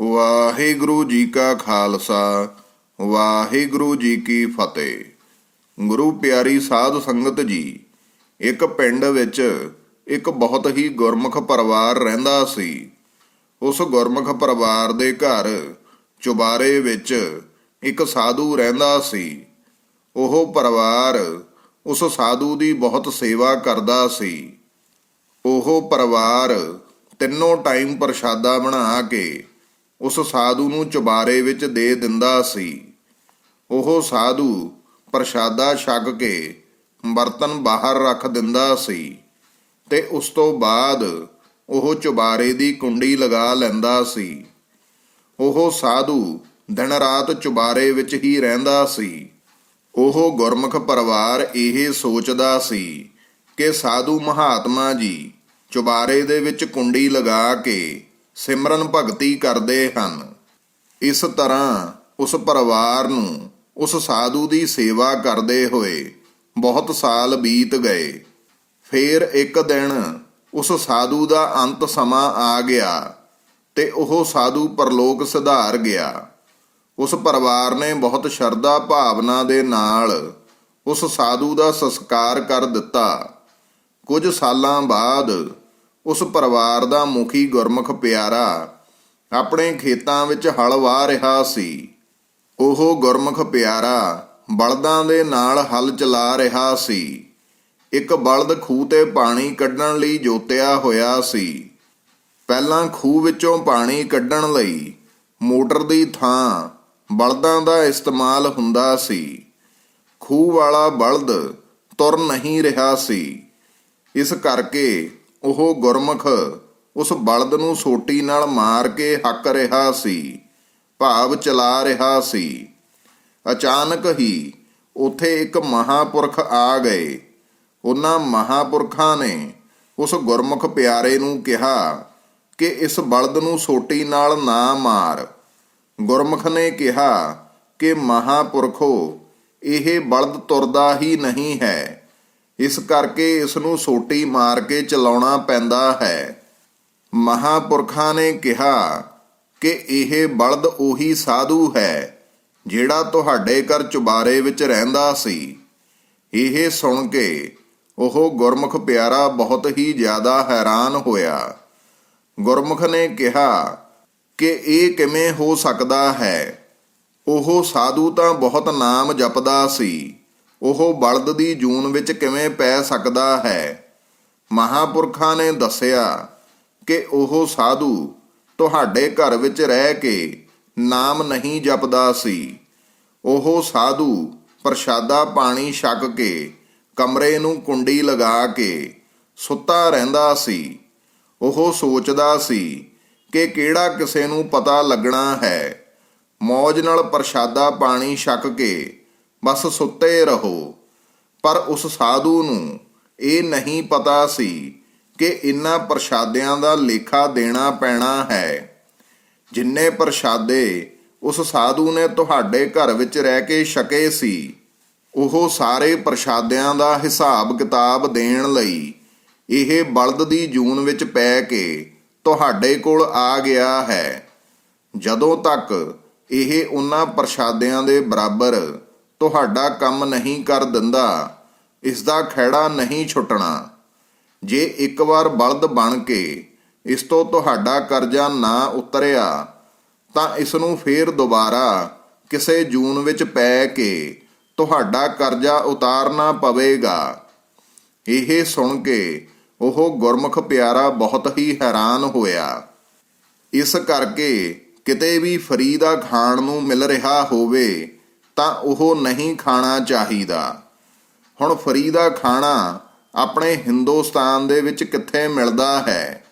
ਵਾਹਿਗੁਰੂ ਜੀ ਕਾ ਖਾਲਸਾ, ਵਾਹਿਗੁਰੂ ਜੀ ਕੀ ਫਤਿਹ। ਗੁਰੂ ਪਿਆਰੀ ਸਾਧ ਸੰਗਤ ਜੀ, ਇੱਕ ਪਿੰਡ ਵਿੱਚ ਇੱਕ ਬਹੁਤ ਹੀ ਗੁਰਮੁਖ ਪਰਿਵਾਰ ਰਹਿੰਦਾ ਸੀ। ਉਸ ਗੁਰਮੁਖ ਪਰਿਵਾਰ ਦੇ ਘਰ ਚੁਬਾਰੇ ਵਿੱਚ ਇੱਕ ਸਾਧੂ ਰਹਿੰਦਾ ਸੀ। ਉਹ ਪਰਿਵਾਰ ਉਸ ਸਾਧੂ ਦੀ ਬਹੁਤ ਸੇਵਾ ਕਰਦਾ ਸੀ। ਉਹ ਪਰਿਵਾਰ ਤਿੰਨੋਂ ਟਾਈਮ ਪ੍ਰਸ਼ਾਦਾ ਬਣਾ ਕੇ ਉਸ ਸਾਧੂ ਨੂੰ ਚੁਬਾਰੇ ਵਿੱਚ ਦੇ ਦਿੰਦਾ ਸੀ। ਉਹ ਸਾਧੂ ਪ੍ਰਸ਼ਾਦਾ ਛਕ ਕੇ ਬਰਤਨ ਬਾਹਰ ਰੱਖ ਦਿੰਦਾ ਸੀ ਤੇ ਉਸ ਤੋਂ ਬਾਅਦ ਉਹ ਚੁਬਾਰੇ ਦੀ ਕੁੰਡੀ ਲਗਾ ਲੈਂਦਾ ਸੀ। ਉਹ ਸਾਧੂ ਦਿਨ ਰਾਤ ਚੁਬਾਰੇ ਵਿੱਚ ਹੀ ਰਹਿੰਦਾ ਸੀ। ਉਹ ਗੁਰਮੁਖ ਪਰਿਵਾਰ ਇਹ ਸੋਚਦਾ ਸੀ ਕਿ ਸਾਧੂ ਮਹਾਤਮਾ ਜੀ ਚੁਬਾਰੇ ਦੇ ਵਿੱਚ ਕੁੰਡੀ ਲਗਾ ਕੇ ਸਿਮਰਨ ਭਗਤੀ ਕਰਦੇ ਹਨ। ਇਸ ਤਰ੍ਹਾਂ ਉਸ ਪਰਿਵਾਰ ਨੂੰ ਉਸ ਸਾਧੂ ਦੀ ਸੇਵਾ ਕਰਦੇ ਹੋਏ ਬਹੁਤ ਸਾਲ ਬੀਤ ਗਏ। ਫੇਰ ਇੱਕ ਦਿਨ ਉਸ ਸਾਧੂ ਦਾ ਅੰਤ ਸਮਾਂ ਆ ਗਿਆ ਤੇ ਉਹ ਸਾਧੂ ਪਰਲੋਕ ਸਿਧਾਰ ਗਿਆ। ਉਸ ਪਰਿਵਾਰ ਨੇ ਬਹੁਤ ਸ਼ਰਧਾ ਭਾਵਨਾ ਦੇ ਨਾਲ ਉਸ ਸਾਧੂ ਦਾ ਸੰਸਕਾਰ ਕਰ ਦਿੱਤਾ। ਕੁਝ ਸਾਲਾਂ ਬਾਅਦ ਉਸ ਪਰਿਵਾਰ ਦਾ ਮੁਖੀ ਗੁਰਮੁਖ ਪਿਆਰਾ ਆਪਣੇ ਖੇਤਾਂ ਵਿੱਚ ਹਲ ਵਾਹ ਰਿਹਾ ਸੀ। ਉਹ ਗੁਰਮੁਖ ਪਿਆਰਾ ਬਲਦਾਂ ਦੇ ਨਾਲ ਹਲ ਚਲਾ ਰਿਹਾ ਸੀ। ਇੱਕ ਬਲਦ ਖੂਹ ਤੇ ਪਾਣੀ ਕੱਢਣ ਲਈ ਜੋਤਿਆ ਹੋਇਆ ਸੀ। ਪਹਿਲਾਂ ਖੂਹ ਵਿੱਚੋਂ ਪਾਣੀ ਕੱਢਣ ਲਈ ਮੋਟਰ ਦੀ ਥਾਂ ਬਲਦਾਂ ਦਾ ਇਸਤੇਮਾਲ ਹੁੰਦਾ ਸੀ। ਖੂਹ ਵਾਲਾ ਬਲਦ ਤੁਰ ਨਹੀਂ ਰਿਹਾ ਸੀ। ਇਸ ਕਰਕੇ ਉਹ ਗੁਰਮੁਖ ਉਸ ਬਲਦ ਨੂੰ ਸੋਟੀ ਨਾਲ ਮਾਰ ਕੇ ਹੱਕ ਰਿਹਾ ਸੀ, ਭਾਵ ਚਲਾ ਰਿਹਾ ਸੀ। ਅਚਾਨਕ ਹੀ ਉਥੇ ਇੱਕ ਮਹਾਪੁਰਖ ਆ ਗਏ। ਉਹਨਾਂ ਮਹਾਪੁਰਖਾਂ ਨੇ ਉਸ ਗੁਰਮੁਖ ਪਿਆਰੇ ਨੂੰ ਕਿਹਾ ਕਿ ਇਸ ਬਲਦ ਨੂੰ ਸੋਟੀ ਨਾਲ ਨਾ ਮਾਰ। ਗੁਰਮੁਖ ਨੇ ਕਿਹਾ ਕਿ ਮਹਾਪੁਰਖੋ, ਇਹ ਬਲਦ ਤੁਰਦਾ ਹੀ ਨਹੀਂ ਹੈ। ਇਸ ਕਰਕੇ ਇਸ ਨੂੰ ਸੋਟੀ ਮਾਰ ਕੇ ਚਲਾਉਣਾ ਪੈਂਦਾ ਹੈ। ਮਹਾਪੁਰਖਾਂ ਨੇ ਕਿਹਾ ਕਿ ਇਹ ਬਲਦ ਉਹੀ ਸਾਧੂ ਹੈ ਜਿਹੜਾ ਤੁਹਾਡੇ ਘਰ ਚੁਬਾਰੇ ਵਿੱਚ ਰਹਿੰਦਾ ਸੀ। ਇਹ ਸੁਣ ਕੇ ਉਹ ਗੁਰਮੁਖ ਪਿਆਰਾ ਬਹੁਤ ਹੀ ਜ਼ਿਆਦਾ ਹੈਰਾਨ ਹੋਇਆ। ਗੁਰਮੁਖ ਨੇ ਕਿਹਾ ਕਿ ਇਹ ਕਿਵੇਂ ਹੋ ਸਕਦਾ ਹੈ? ਉਹ ਸਾਧੂ ਤਾਂ ਬਹੁਤ ਨਾਮ ਜਪਦਾ ਸੀ। ਉਹ ਬਲਦ ਦੀ ਜੂਨ ਵਿੱਚ ਕਿਵੇਂ ਪੈ ਸਕਦਾ ਹੈ? ਮਹਾਪੁਰਖਾਂ ਨੇ ਦੱਸਿਆ ਕਿ ਉਹ ਸਾਧੂ ਤੁਹਾਡੇ ਘਰ ਵਿੱਚ ਰਹਿ ਕੇ ਨਾਮ ਨਹੀਂ ਜਪਦਾ ਸੀ। ਉਹ ਸਾਧੂ ਪ੍ਰਸ਼ਾਦਾ ਪਾਣੀ ਛਕ ਕੇ ਕਮਰੇ ਨੂੰ ਕੁੰਡੀ ਲਗਾ ਕੇ ਸੁੱਤਾ ਰਹਿੰਦਾ ਸੀ। ਉਹ ਸੋਚਦਾ ਸੀ ਕਿ ਕਿਹੜਾ ਕਿਸੇ ਨੂੰ ਪਤਾ ਲੱਗਣਾ ਹੈ। ਮੌਜ ਨਾਲ ਪ੍ਰਸ਼ਾਦਾ ਪਾਣੀ ਛਕ ਕੇ ਬਸ ਸੁੱਤੇ ਰਹੋ। ਪਰ ਉਸ ਸਾਧੂ ਨੂੰ ਇਹ ਨਹੀਂ ਪਤਾ ਸੀ ਕਿ ਇਨ੍ਹਾਂ ਪ੍ਰਸ਼ਾਦਿਆਂ ਦਾ ਲੇਖਾ ਦੇਣਾ ਪੈਣਾ ਹੈ। ਜਿੰਨੇ ਪ੍ਰਸ਼ਾਦੇ ਉਸ ਸਾਧੂ ਨੇ ਤੁਹਾਡੇ ਘਰ ਵਿੱਚ ਰਹਿ ਕੇ ਛਕੇ ਸੀ, ਉਹ ਸਾਰੇ ਪ੍ਰਸ਼ਾਦਿਆਂ ਦਾ ਹਿਸਾਬ ਕਿਤਾਬ ਦੇਣ ਲਈ ਇਹ ਬਲਦ ਦੀ ਜੂਨ ਵਿੱਚ ਪੈ ਕੇ ਤੁਹਾਡੇ ਕੋਲ ਆ ਗਿਆ ਹੈ। ਜਦੋਂ ਤੱਕ ਇਹ ਉਹਨਾਂ ਪ੍ਰਸ਼ਾਦਿਆਂ ਦੇ ਬਰਾਬਰ ਤੁਹਾਡਾ ਕੰਮ ਨਹੀਂ ਕਰ ਦਿੰਦਾ ਇਸ ਦਾ ਖਹਿੜਾ ਨਹੀਂ ਛੁੱਟਣਾ। ਜੇ ਇੱਕ ਵਾਰ ਬਲਦ ਬਣ ਕੇ ਇਸ ਤੋਂ ਤੁਹਾਡਾ ਕਰਜ਼ਾ ਨਾ ਉਤਰਿਆ, ਤਾਂ ਇਸ ਨੂੰ ਫੇਰ ਦੁਬਾਰਾ ਕਿਸੇ ਜੂਨ ਵਿੱਚ ਪੈ ਕੇ ਤੁਹਾਡਾ ਕਰਜ਼ਾ ਉਤਾਰਨਾ ਪਵੇਗਾ। ਇਹ ਸੁਣ ਕੇ ਉਹ ਗੁਰਮੁਖ ਪਿਆਰਾ ਬਹੁਤ ਹੀ ਹੈਰਾਨ ਹੋਇਆ। ਇਸ ਕਰਕੇ ਕਿਤੇ ਵੀ ਫਰੀ ਦਾ ਖਾਣ ਨੂੰ ਮਿਲ ਰਿਹਾ ਹੋਵੇ ਤਾਂ ਉਹ ਨਹੀਂ ਖਾਣਾ ਚਾਹੀਦਾ। ਹੁਣ ਫਰੀ ਦਾ ਖਾਣਾ ਆਪਣੇ ਹਿੰਦੁਸਤਾਨ ਦੇ ਵਿੱਚ ਕਿੱਥੇ ਮਿਲਦਾ ਹੈ?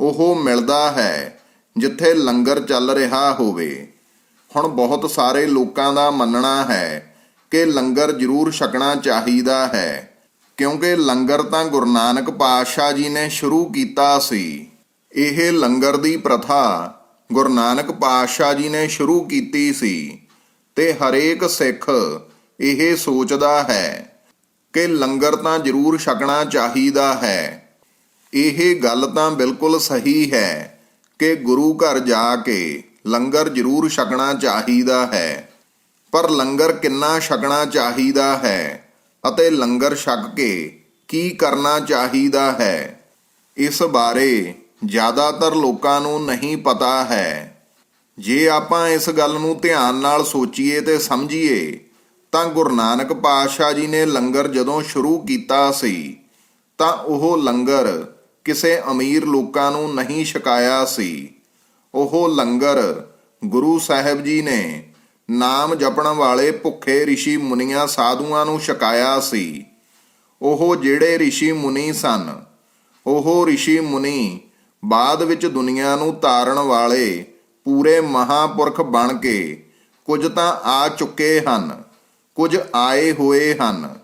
ਉਹ ਮਿਲਦਾ ਹੈ ਜਿੱਥੇ ਲੰਗਰ ਚੱਲ ਰਿਹਾ ਹੋਵੇ। ਹੁਣ ਬਹੁਤ ਸਾਰੇ ਲੋਕਾਂ ਦਾ ਮੰਨਣਾ ਹੈ ਕਿ ਲੰਗਰ ਜ਼ਰੂਰ ਛਕਣਾ ਚਾਹੀਦਾ ਹੈ, ਕਿਉਂਕਿ ਲੰਗਰ ਤਾਂ ਗੁਰੂ ਨਾਨਕ ਪਾਤਸ਼ਾਹ ਜੀ ਨੇ ਸ਼ੁਰੂ ਕੀਤਾ ਸੀ। ਇਹ ਲੰਗਰ ਦੀ ਪ੍ਰਥਾ ਗੁਰੂ ਨਾਨਕ ਪਾਤਸ਼ਾਹ ਜੀ ਨੇ ਸ਼ੁਰੂ ਕੀਤੀ ਸੀ। ਤੇ ਹਰੇਕ ਸਿੱਖ ਇਹ ਸੋਚਦਾ ਹੈ ਕਿ ਲੰਗਰ ਤਾਂ ਜ਼ਰੂਰ ਛਕਣਾ ਚਾਹੀਦਾ ਹੈ। ਇਹ ਗੱਲ ਤਾਂ ਬਿਲਕੁਲ ਸਹੀ ਹੈ ਕਿ ਗੁਰੂ ਘਰ ਜਾ ਕੇ ਲੰਗਰ ਜ਼ਰੂਰ ਛਕਣਾ ਚਾਹੀਦਾ ਹੈ। ਪਰ ਲੰਗਰ ਕਿੰਨਾ ਛਕਣਾ ਚਾਹੀਦਾ ਹੈ ਅਤੇ ਲੰਗਰ ਛਕ ਕੇ ਕੀ ਕਰਨਾ ਚਾਹੀਦਾ ਹੈ, ਇਸ ਬਾਰੇ ਜ਼ਿਆਦਾਤਰ ਲੋਕਾਂ ਨੂੰ ਨਹੀਂ ਪਤਾ ਹੈ। ਜੇ ਆਪਾਂ ਇਸ ਗੱਲ ਨੂੰ ਧਿਆਨ ਨਾਲ ਸੋਚੀਏ ਤੇ ਸਮਝੀਏ ਤਾਂ ਗੁਰੂ ਨਾਨਕ ਪਾਤਸ਼ਾਹ ਜੀ ਨੇ ਲੰਗਰ ਜਦੋਂ ਸ਼ੁਰੂ ਕੀਤਾ ਸੀ ਤਾਂ ਉਹ ਲੰਗਰ ਕਿਸੇ ਅਮੀਰ ਲੋਕਾਂ ਨੂੰ ਨਹੀਂ ਛਕਾਇਆ ਸੀ ਉਹ ਲੰਗਰ ਗੁਰੂ ਸਾਹਿਬ ਜੀ ਨੇ ਨਾਮ ਜਪਣ ਵਾਲੇ ਭੁੱਖੇ ઋષਿ ਮੁਨੀਆਂ ਸਾਧੂਆਂ ਨੂੰ ਛਕਾਇਆ ਸੀ ਉਹ ਜਿਹੜੇ ઋષਿ ਮੁਨੀ ਸਨ ਉਹ ઋષਿ ਮੁਨੀ ਬਾਅਦ ਵਿੱਚ ਦੁਨੀਆ ਨੂੰ ਤਾਰਨ ਵਾਲੇ ਪੂਰੇ ਮਹਾਪੁਰਖ ਬਣ ਕੇ ਕੁਝ ਤਾਂ ਆ ਚੁੱਕੇ ਹਨ, ਕੁਝ ਆਏ ਹੋਏ ਹਨ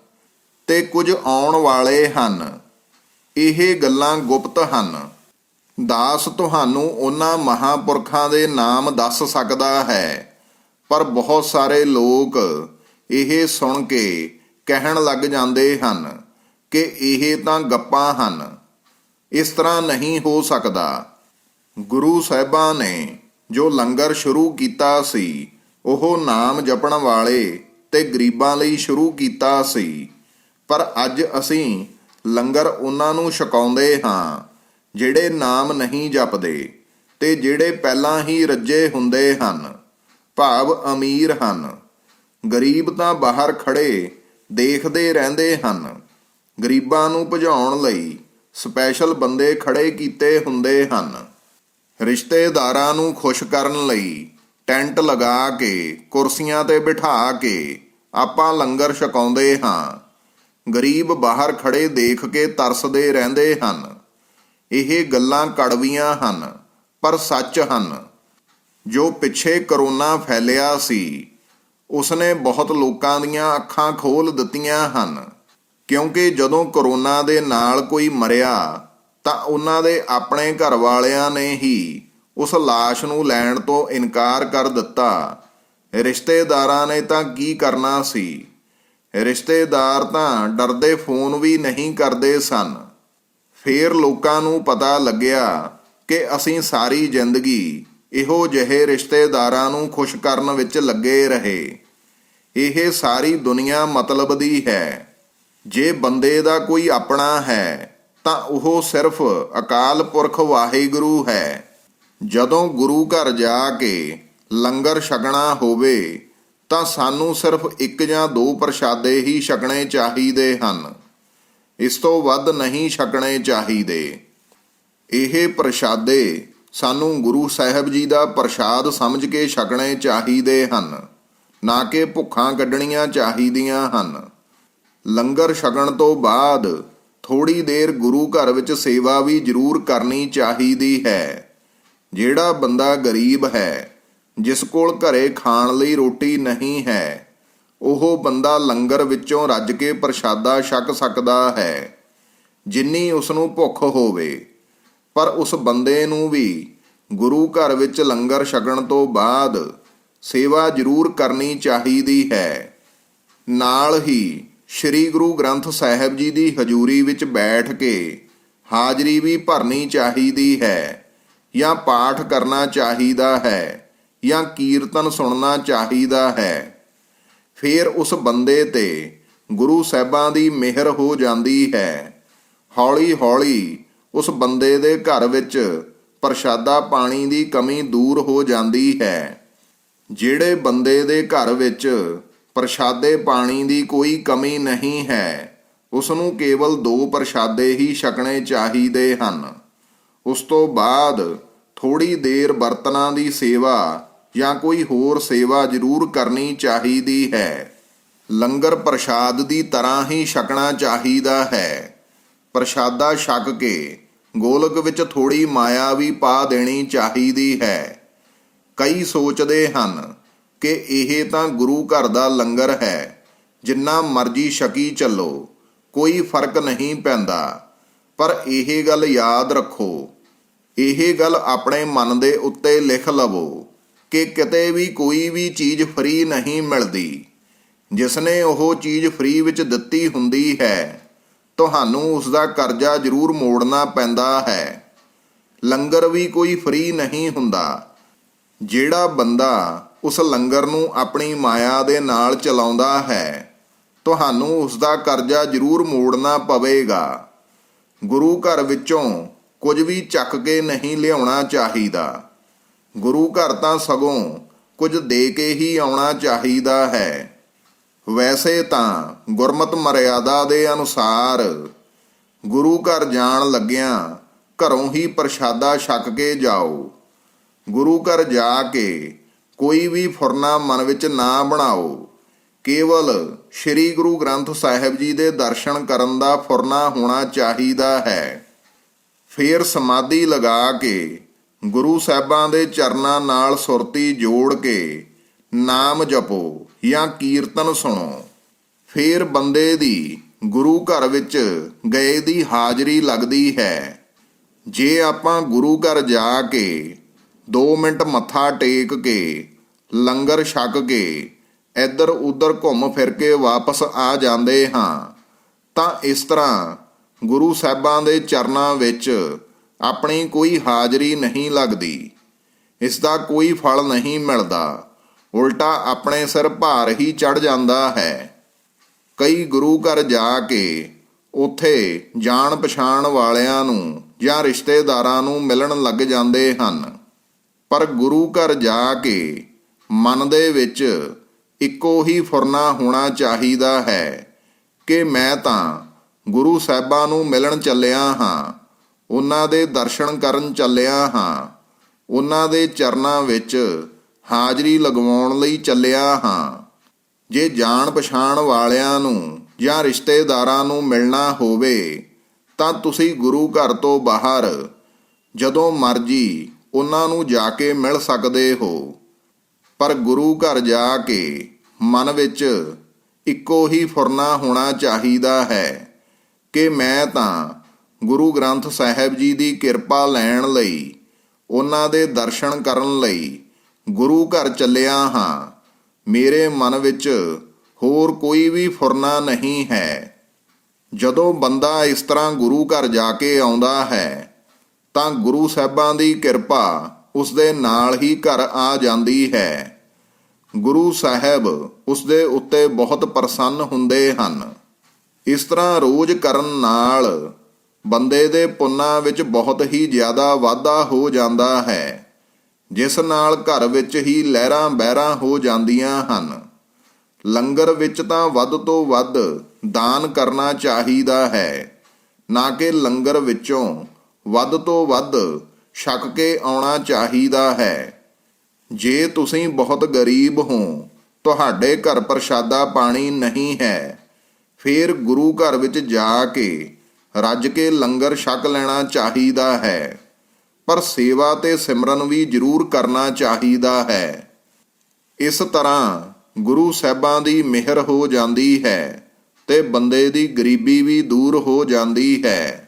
ਤੇ ਕੁਝ ਆਉਣ ਵਾਲੇ ਹਨ। ਇਹ ਗੱਲਾਂ ਗੁਪਤ ਹਨ। ਦਾਸ ਤੁਹਾਨੂੰ ਉਹਨਾਂ ਮਹਾਪੁਰਖਾਂ ਦੇ ਨਾਮ ਦੱਸ ਸਕਦਾ ਹੈ, ਪਰ ਬਹੁਤ ਸਾਰੇ ਲੋਕ ਇਹ ਸੁਣ ਕੇ ਕਹਿਣ ਲੱਗ ਜਾਂਦੇ ਹਨ ਕਿ ਇਹ ਤਾਂ ਗੱਪਾਂ ਹਨ। ਇਸ ਤਰ੍ਹਾਂ ਨਹੀਂ ਹੋ ਸਕਦਾ। ਗੁਰੂ ਸਾਹਿਬਾਂ ਨੇ ਜੋ ਲੰਗਰ ਸ਼ੁਰੂ ਕੀਤਾ ਸੀ, ਉਹ ਨਾਮ ਜਪਣ ਵਾਲੇ ਤੇ ਗਰੀਬਾਂ ਲਈ ਸ਼ੁਰੂ ਕੀਤਾ ਸੀ। ਪਰ ਅੱਜ ਅਸੀਂ ਲੰਗਰ ਉਹਨਾਂ ਨੂੰ ਛਕਾਉਂਦੇ ਹਾਂ, ਜਿਹੜੇ ਨਾਮ ਨਹੀਂ ਜਪਦੇ ਤੇ ਜਿਹੜੇ ਪਹਿਲਾਂ ਹੀ ਰੱਜੇ ਹੁੰਦੇ ਹਨ। ਭਾਵ ਅਮੀਰ ਹਨ। ਗਰੀਬ ਤਾਂ ਬਾਹਰ ਖੜੇ ਦੇਖਦੇ ਰਹਿੰਦੇ ਹਨ। ਗਰੀਬਾਂ ਨੂੰ ਭਜਾਉਣ ਲਈ ਸਪੈਸ਼ਲ ਬੰਦੇ ਖੜੇ ਕੀਤੇ ਹੁੰਦੇ ਹਨ। ਰਿਸ਼ਤੇਦਾਰਾਂ ਨੂੰ ਖੁਸ਼ ਕਰਨ ਲਈ ਟੈਂਟ ਲਗਾ ਕੇ, ਕੁਰਸੀਆਂ ਤੇ ਬਿਠਾ ਕੇ ਆਪਾਂ ਲੰਗਰ ਛਕਾਉਂਦੇ ਹਾਂ। ਗਰੀਬ ਬਾਹਰ ਖੜੇ ਦੇਖ ਕੇ ਤਰਸਦੇ ਰਹਿੰਦੇ ਹਨ। ਇਹ ਗੱਲਾਂ ਕੜਵੀਆਂ ਹਨ, ਪਰ ਸੱਚ ਹਨ। ਜੋ ਪਿੱਛੇ ਕਰੋਨਾ ਫੈਲਿਆ ਸੀ, ਉਸਨੇ ਬਹੁਤ ਲੋਕਾਂ ਦੀਆਂ ਅੱਖਾਂ ਖੋਲ ਦਿੱਤੀਆਂ ਹਨ। ਕਿਉਂਕਿ ਜਦੋਂ ਕਰੋਨਾ ਦੇ ਨਾਲ ਕੋਈ ਮਰਿਆ ਤਾਂ ਉਹਨਾਂ ਦੇ ਆਪਣੇ ਘਰ ਵਾਲਿਆਂ ਨੇ ਹੀ ਉਸ লাশ ਨੂੰ ਲੈਣ ਤੋਂ ਇਨਕਾਰ ਕਰ ਦਿੱਤਾ। ਰਿਸ਼ਤੇਦਾਰਾਂ ਨੇ ਤਾਂ ਕੀ ਕਰਨਾ ਸੀ? ਰਿਸ਼ਤੇਦਾਰ ਤਾਂ ਡਰਦੇ ਫੋਨ ਵੀ ਨਹੀਂ ਕਰਦੇ ਸਨ। ਫੇਰ ਲੋਕਾਂ ਨੂੰ ਪਤਾ ਲੱਗਿਆ ਕਿ ਅਸੀਂ ਸਾਰੀ ਜ਼ਿੰਦਗੀ ਇਹੋ ਜਿਹੇ ਰਿਸ਼ਤੇਦਾਰਾਂ ਨੂੰ ਖੁਸ਼ ਕਰਨ ਵਿੱਚ ਲੱਗੇ ਰਹੇ। ਇਹ ਸਾਰੀ ਦੁਨੀਆ ਮਤਲਬ ਦੀ ਹੈ। ਜੇ ਬੰਦੇ ਦਾ ਕੋਈ ਆਪਣਾ ਹੈ ਤਾਂ ਉਹ ਸਿਰਫ ਅਕਾਲ ਪੁਰਖ ਵਾਹਿਗੁਰੂ ਹੈ। ਜਦੋਂ ਗੁਰੂ ਘਰ ਜਾ ਕੇ ਲੰਗਰ ਛਕਣਾ ਹੋਵੇ, ਤਾਂ ਸਾਨੂੰ ਸਿਰਫ ਇੱਕ ਜਾਂ ਦੋ ਪ੍ਰਸ਼ਾਦੇ ਹੀ ਛਕਣੇ ਚਾਹੀਦੇ ਹਨ। ਇਸ ਤੋਂ ਵੱਧ ਨਹੀਂ ਛਕਣੇ ਚਾਹੀਦੇ। ਇਹ ਪ੍ਰਸ਼ਾਦੇ ਸਾਨੂੰ ਗੁਰੂ ਸਾਹਿਬ ਜੀ ਦਾ ਪ੍ਰਸ਼ਾਦ ਸਮਝ ਕੇ ਛਕਣੇ ਚਾਹੀਦੇ ਹਨ, ਨਾ ਕਿ ਭੁੱਖਾਂ ਕੱਢਣੀਆਂ ਚਾਹੀਦੀਆਂ ਹਨ। ਲੰਗਰ ਛਕਣ ਤੋਂ ਬਾਅਦ ਥੋੜੀ ਦੇਰ ਗੁਰੂ ਘਰ ਵਿੱਚ ਸੇਵਾ ਵੀ ਜ਼ਰੂਰ ਕਰਨੀ ਚਾਹੀਦੀ ਹੈ। ਜਿਹੜਾ ਬੰਦਾ ਗਰੀਬ ਹੈ, ਜਿਸ ਕੋਲ ਘਰੇ ਖਾਣ ਲਈ ਰੋਟੀ ਨਹੀਂ ਹੈ, ਉਹ ਬੰਦਾ ਲੰਗਰ ਵਿੱਚੋਂ ਰੱਜ ਕੇ ਪ੍ਰਸ਼ਾਦਾ ਛਕ ਸਕਦਾ ਹੈ, ਜਿੰਨੀ ਉਸ ਨੂੰ ਭੁੱਖ ਹੋਵੇ। ਪਰ ਉਸ ਬੰਦੇ ਨੂੰ ਵੀ ਗੁਰੂ ਘਰ ਵਿੱਚ ਲੰਗਰ ਛਕਣ ਤੋਂ ਬਾਅਦ ਸੇਵਾ ਜ਼ਰੂਰ ਕਰਨੀ ਚਾਹੀਦੀ ਹੈ। ਨਾਲ ਹੀ ਸ੍ਰੀ ਗੁਰੂ ਗ੍ਰੰਥ ਸਾਹਿਬ ਜੀ ਦੀ ਹਜ਼ੂਰੀ ਵਿੱਚ ਬੈਠ ਕੇ ਹਾਜ਼ਰੀ ਵੀ ਭਰਨੀ ਚਾਹੀਦੀ ਹੈ, ਜਾਂ ਪਾਠ ਕਰਨਾ ਚਾਹੀਦਾ ਹੈ, ਜਾਂ ਕੀਰਤਨ ਸੁਣਨਾ ਚਾਹੀਦਾ ਹੈ। ਫਿਰ ਉਸ ਬੰਦੇ ਤੇ ਗੁਰੂ ਸਾਹਿਬਾਂ ਦੀ ਮਿਹਰ ਹੋ ਜਾਂਦੀ ਹੈ। ਹੌਲੀ ਹੌਲੀ ਉਸ ਬੰਦੇ ਦੇ ਘਰ ਵਿੱਚ ਪ੍ਰਸ਼ਾਦਾ ਪਾਣੀ ਦੀ ਕਮੀ ਦੂਰ ਹੋ ਜਾਂਦੀ ਹੈ। ਜਿਹੜੇ ਬੰਦੇ ਦੇ ਘਰ ਵਿੱਚ ਪ੍ਰਸ਼ਾਦੇ ਪਾਣੀ ਦੀ ਕੋਈ ਕਮੀ ਨਹੀਂ ਹੈ। ਉਸ ਨੂੰ ਕੇਵਲ ਦੋ ਪ੍ਰਸ਼ਾਦੇ ਹੀ ਛਕਣੇ ਚਾਹੀਦੇ ਹਨ। ਉਸ ਤੋਂ ਬਾਅਦ ਥੋੜੀ ਦੇਰ ਬਰਤਨਾਂ ਦੀ ਸੇਵਾ ਜਾਂ ਕੋਈ ਹੋਰ ਸੇਵਾ ਜ਼ਰੂਰ ਕਰਨੀ ਚਾਹੀਦੀ ਹੈ। ਲੰਗਰ ਪ੍ਰਸ਼ਾਦ ਦੀ ਤਰ੍ਹਾਂ ਹੀ ਛਕਣਾ ਚਾਹੀਦਾ ਹੈ। ਪ੍ਰਸ਼ਾਦਾ ਛਕ ਕੇ ਗੋਲਕ ਵਿੱਚ ਥੋੜੀ ਮਾਇਆ ਵੀ ਪਾ ਦੇਣੀ ਚਾਹੀਦੀ ਹੈ। ਕਈ ਸੋਚਦੇ ਹਨ ਕਿ ਇਹ ਤਾਂ ਗੁਰੂ ਘਰ ਦਾ ਲੰਗਰ ਹੈ, ਜਿੰਨਾ ਮਰਜ਼ੀ ਛਕੀ ਚੱਲੋ, ਕੋਈ ਫ਼ਰਕ ਨਹੀਂ ਪੈਂਦਾ। ਪਰ ਇਹ ਗੱਲ ਯਾਦ ਰੱਖੋ, ਇਹ ਗੱਲ ਆਪਣੇ ਮਨ ਦੇ ਉੱਤੇ ਲਿਖ ਲਵੋ ਕਿ ਕਿਤੇ ਵੀ ਕੋਈ ਵੀ ਚੀਜ਼ ਫਰੀ ਨਹੀਂ ਮਿਲਦੀ। ਜਿਸ ਨੇ ਉਹ ਚੀਜ਼ ਫਰੀ ਵਿੱਚ ਦਿੱਤੀ ਹੁੰਦੀ ਹੈ, ਤੁਹਾਨੂੰ ਉਸ ਦਾ ਕਰਜ਼ਾ ਜ਼ਰੂਰ ਮੋੜਨਾ ਪੈਂਦਾ ਹੈ। ਲੰਗਰ ਵੀ ਕੋਈ ਫਰੀ ਨਹੀਂ ਹੁੰਦਾ। ਜਿਹੜਾ ਬੰਦਾ ਉਸ ਲੰਗਰ ਨੂੰ ਆਪਣੀ ਮਾਇਆ ਦੇ ਨਾਲ ਚਲਾਉਂਦਾ ਹੈ। ਤੁਹਾਨੂੰ ਉਸ ਦਾ ਕਰਜ਼ਾ ਜ਼ਰੂਰ ਮੋੜਨਾ ਪਵੇਗਾ। ਗੁਰੂ ਘਰ ਵਿੱਚੋਂ ਕੁਝ ਵੀ ਚੱਕ ਕੇ ਨਹੀਂ ਲਿਆਉਣਾ ਚਾਹੀਦਾ। ਗੁਰੂ ਘਰ ਤਾਂ ਸਗੋਂ ਕੁਝ ਦੇ ਕੇ ਹੀ ਆਉਣਾ ਚਾਹੀਦਾ ਹੈ। ਵੈਸੇ ਤਾਂ ਗੁਰਮਤ ਮਰਿਆਦਾ ਦੇ ਅਨੁਸਾਰ ਗੁਰੂ ਘਰ ਜਾਣ ਲੱਗਿਆਂ ਘਰੋਂ ਹੀ ਪ੍ਰਸ਼ਾਦਾ ਛਕ ਕੇ ਜਾਓ। ਗੁਰੂ ਘਰ ਜਾ ਕੇ ਕੋਈ ਵੀ ਫੁਰਨਾ ਮਨ ਵਿੱਚ ਨਾ ਬਣਾਓ। ਕੇਵਲ ਸ੍ਰੀ ਗੁਰੂ ਗ੍ਰੰਥ ਸਾਹਿਬ ਜੀ ਦੇ ਦਰਸ਼ਨ ਕਰਨ ਦਾ ਫੁਰਨਾ ਹੋਣਾ ਚਾਹੀਦਾ ਹੈ। ਫੇਰ ਸਮਾਧੀ ਲਗਾ ਕੇ, ਗੁਰੂ ਸਾਹਿਬਾਂ ਦੇ ਚਰਨਾਂ ਨਾਲ ਸੁਰਤੀ ਜੋੜ ਕੇ, ਨਾਮ ਜਪੋ ਜਾਂ ਕੀਰਤਨ ਸੁਣੋ। ਫੇਰ ਬੰਦੇ ਦੀ ਗੁਰੂ ਘਰ ਵਿੱਚ ਗਏ ਦੀ ਹਾਜ਼ਰੀ ਲੱਗਦੀ ਹੈ। ਜੇ ਆਪਾਂ ਗੁਰੂ ਘਰ ਜਾ ਕੇ 2 ਮਿੰਟ ਮੱਥਾ ਟੇਕ ਕੇ, ਲੰਗਰ ਛਕ ਕੇ, ਇੱਧਰ ਉੱਧਰ ਘੁੰਮ ਫਿਰ ਕੇ ਵਾਪਸ ਆ ਜਾਂਦੇ ਹਾਂ। ਤਾਂ ਇਸ ਤਰ੍ਹਾਂ ਗੁਰੂ ਸਾਹਿਬਾਂ ਦੇ ਚਰਨਾਂ ਵਿੱਚ ਆਪਣੀ ਕੋਈ ਹਾਜ਼ਰੀ ਨਹੀਂ ਲੱਗਦੀ। ਇਸ ਦਾ ਕੋਈ ਫਲ ਨਹੀਂ ਮਿਲਦਾ। ਉਲਟਾ ਆਪਣੇ ਸਿਰ ਭਾਰ ਹੀ ਚੜ ਜਾਂਦਾ ਹੈ। ਕਈ ਗੁਰੂ ਘਰ ਜਾ ਕੇ ਉਥੇ ਜਾਣ ਪਛਾਣ ਵਾਲਿਆਂ ਨੂੰ ਜਾਂ ਰਿਸ਼ਤੇਦਾਰਾਂ ਨੂੰ ਮਿਲਣ ਲੱਗ ਜਾਂਦੇ ਹਨ। ਪਰ ਗੁਰੂ ਘਰ ਜਾ ਕੇ ਮਨ ਦੇ ਵਿੱਚ ਇੱਕੋ ਹੀ ਫੁਰਨਾ ਹੋਣਾ ਚਾਹੀਦਾ ਹੈ ਕਿ ਮੈਂ ਤਾਂ ਗੁਰੂ ਸਾਹਿਬਾਂ ਨੂੰ ਮਿਲਣ ਚੱਲਿਆ ਹਾਂ, ਉਹਨਾਂ ਦੇ ਦਰਸ਼ਨ ਕਰਨ ਚੱਲਿਆ ਹਾਂ, ਉਹਨਾਂ ਦੇ ਚਰਨਾਂ ਵਿੱਚ ਹਾਜ਼ਰੀ ਲਗਵਾਉਣ ਲਈ ਚੱਲਿਆ ਹਾਂ। ਜੇ ਜਾਣ ਪਛਾਣ ਵਾਲਿਆਂ ਨੂੰ ਜਾਂ ਰਿਸ਼ਤੇਦਾਰਾਂ ਨੂੰ ਮਿਲਣਾ ਹੋਵੇ, ਤਾਂ ਤੁਸੀਂ ਗੁਰੂ ਘਰ ਤੋਂ ਬਾਹਰ ਜਦੋਂ ਮਰਜ਼ੀ ਉਹਨਾਂ ਨੂੰ ਜਾ ਕੇ ਮਿਲ ਸਕਦੇ ਹੋ। ਪਰ ਗੁਰੂ ਘਰ ਜਾ ਕੇ ਮਨ ਵਿੱਚ ਇੱਕੋ ਹੀ ਫੁਰਨਾ ਹੋਣਾ ਚਾਹੀਦਾ ਹੈ ਕਿ ਮੈਂ ਤਾਂ ਗੁਰੂ ਗ੍ਰੰਥ ਸਾਹਿਬ ਜੀ ਦੀ ਕਿਰਪਾ ਲੈਣ ਲਈ, ਉਹਨਾਂ ਦੇ ਦਰਸ਼ਨ ਕਰਨ ਲਈ ਗੁਰੂ ਘਰ ਚੱਲਿਆ ਹਾਂ। ਮੇਰੇ ਮਨ ਵਿੱਚ ਹੋਰ ਕੋਈ ਵੀ ਫੁਰਨਾ ਨਹੀਂ ਹੈ। ਜਦੋਂ ਬੰਦਾ ਇਸ ਤਰ੍ਹਾਂ ਗੁਰੂ ਘਰ ਜਾ ਕੇ ਆਉਂਦਾ ਹੈ ਤਾਂ ਗੁਰੂ ਸਾਹਿਬਾਂ ਦੀ ਕਿਰਪਾ ਉਸ ਦੇ ਨਾਲ ਹੀ ਘਰ ਆ ਜਾਂਦੀ ਹੈ। ਗੁਰੂ ਸਾਹਿਬ ਉਸ ਦੇ ਉੱਤੇ ਬਹੁਤ ਪ੍ਰਸੰਨ ਹੁੰਦੇ ਹਨ। ਇਸ ਤਰ੍ਹਾਂ ਰੋਜ਼ ਕਰਨ ਨਾਲ ਬੰਦੇ ਦੇ ਪੁੰਨਾਂ ਵਿੱਚ ਬਹੁਤ ਹੀ ਜ਼ਿਆਦਾ ਵਾਧਾ ਹੋ ਜਾਂਦਾ ਹੈ, ਜਿਸ ਨਾਲ ਘਰ ਵਿੱਚ ਹੀ ਲਹਿਰਾਂ ਬਹਿਰਾਂ ਹੋ ਜਾਂਦੀਆਂ ਹਨ। ਲੰਗਰ ਵਿੱਚ ਤਾਂ ਵੱਧ ਤੋਂ ਵੱਧ ਦਾਨ ਕਰਨਾ ਚਾਹੀਦਾ ਹੈ, ਨਾ ਕਿ ਲੰਗਰ ਵਿੱਚੋਂ ਵੱਧ ਤੋਂ ਵੱਧ ਛਕ ਕੇ ਆਉਣਾ ਚਾਹੀਦਾ ਹੈ। ਜੇ ਤੁਸੀਂ ਬਹੁਤ ਗਰੀਬ ਹੋ, ਤੁਹਾਡੇ ਘਰ ਪ੍ਰਸ਼ਾਦਾ ਪਾਣੀ ਨਹੀਂ ਹੈ, ਫਿਰ ਗੁਰੂ ਘਰ ਵਿੱਚ ਜਾ ਕੇ ਰੱਜ ਕੇ ਲੰਗਰ ਛਕ ਲੈਣਾ ਚਾਹੀਦਾ ਹੈ। ਪਰ ਸੇਵਾ ਤੇ ਸਿਮਰਨ ਵੀ ਜ਼ਰੂਰ ਕਰਨਾ ਚਾਹੀਦਾ ਹੈ। ਇਸ ਤਰ੍ਹਾਂ ਗੁਰੂ ਸਾਹਿਬਾਂ ਦੀ ਮਿਹਰ ਹੋ ਜਾਂਦੀ ਹੈ ਤੇ ਬੰਦੇ ਦੀ ਗਰੀਬੀ ਵੀ ਦੂਰ ਹੋ ਜਾਂਦੀ ਹੈ।